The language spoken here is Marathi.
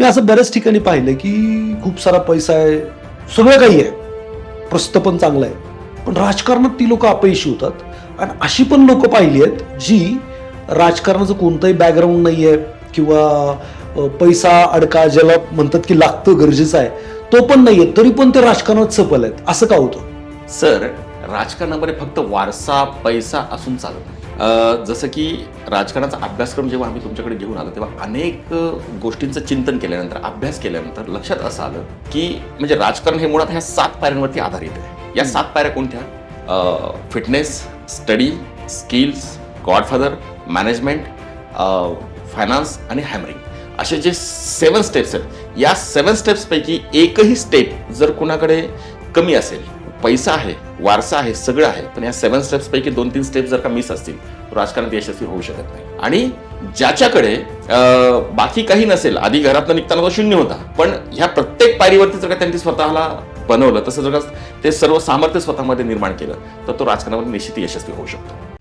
मी असं बऱ्याच ठिकाणी पाहिलं की खूप सारा पैसा आहे. सगळं काही आहे. प्रस्त पण चांगलं आहे. पण राजकारणात ती लोक अपयशी होतात. आणि अशी पण लोक पाहिली आहेत जी राजकारणाचं कोणतंही बॅकग्राऊंड नाही आहे किंवा पैसा अडका ज्याला म्हणतात की लागतं गरजेचं आहे तो पण नाही आहे तरी पण ते राजकारणात सफल आहेत. असं का होतं? सर राजकारणामध्ये फक्त वारसा पैसा असून चालत नाही. जसं की राजकारणाचा अभ्यासक्रम जेव्हा आम्ही तुमच्याकडे घेऊन आलो तेव्हा अनेक गोष्टींचं चिंतन केल्यानंतर अभ्यास केल्यानंतर लक्षात असं आलं की म्हणजे राजकारण हे मुळात ह्या सात पायऱ्यांवरती आधारित आहे. या सात पायऱ्या कोणत्या? Fitness study skills godfather management finance आणि हॅमरिंग असे जे सेवन स्टेप्स आहेत या सेवन स्टेप्सपैकी एकही स्टेप जर कुणाकडे कमी असेल पैसा आहे वारसा आहे सगळं आहे पण या सेवन स्टेप्स पैकी दोन तीन स्टेप जर का मिस असतील तर राजकारणात यशस्वी होऊ शकत नाही. आणि ज्याच्याकडे बाकी काही नसेल आधी घरातनं निघताना तो शून्य होता पण ह्या प्रत्येक पायरीवरती जर का त्यांनी स्वतःला बनवलं तसं जर का ते सर्व सामर्थ्य स्वतःमध्ये निर्माण केलं तर तो राजकारणामध्ये निश्चित यशस्वी होऊ शकतो.